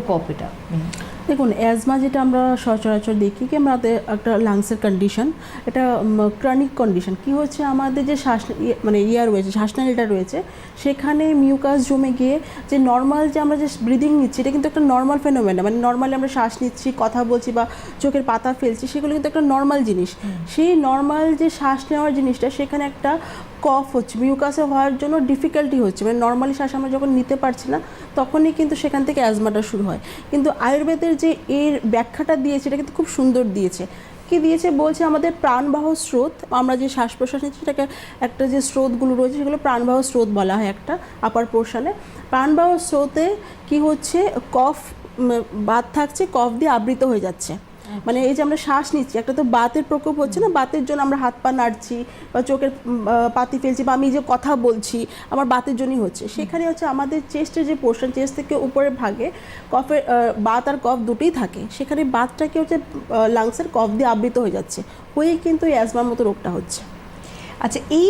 কপ এটা দেখুন অ্যাজমা যেটা আমরা সচরাচর দেখি কি আমাদের একটা লাংসের কন্ডিশন এটা ক্রনিক কন্ডিশন কি হচ্ছে আমাদের যে শ্বাস ইয়ে- মানে ইয়া রয়েছে শ্বাসনালীটা রয়েছে সেখানে মিউকাস জমে গিয়ে যে নর্মাল যে আমরা যে ব্রিদিং নিচ্ছি এটা কিন্তু একটা নর্মাল ফেনোমেনা মানে নর্মালি আমরা শ্বাস নিচ্ছি কথা বলছি বা চোখের পাতা ফেলছি সেগুলো কিন্তু একটা নর্মাল জিনিস। সেই নর্মাল যে শ্বাস নেওয়ার জিনিসটা সেখানে একটা কফ হচ্ছে মিউকাসে হওয়ার জন্য ডিফিকাল্টি হচ্ছে মানে নর্মালি শ্বাস আমরা যখন নিতে পারছি না তখনই কিন্তু সেখান থেকে অ্যাজমাটা শুরু হয়। কিন্তু আয়ুর্বেদের যে এর ব্যাখ্যাটা দিয়েছে, এটা কিন্তু খুব সুন্দর দিয়েছে। কি দিয়েছে? বলছে আমাদের প্রাণবাহ স্রোত, আমরা যে শ্বাস প্রশ্বাস নিচ্ছি সেটাকে একটা যে স্রোতগুলো রয়েছে, সেগুলো প্রাণবাহ স্রোত বলা হয় একটা আপার পোর্শনে প্রাণবাহ স্রোতে কি হচ্ছে? কফ বাদ থাকছে, কফ দিয়ে আবৃত হয়ে যাচ্ছে। মানে এই যে আমরা শ্বাস নিচ্ছি, একটা তো বাতের প্রকোপ হচ্ছে না? বাতের জন্য আমরা হাত পা নাড়ছি বা চোখের পাতি ফেলছি বা আমি যে কথা বলছি, আমার বাতের জন্যই হচ্ছে। সেখানে হচ্ছে আমাদের চেস্টের যে পোর্শন, চেস্ট থেকে উপরের ভাগে কফের বাত আর কফ দুটোই থাকে। সেখানে বাতটাকে হচ্ছে লাংসের কফ দিয়ে আবৃত হয়ে যাচ্ছে। হয়েই কিন্তু এই অ্যাজমার মতো রোগটা হচ্ছে। আচ্ছা এই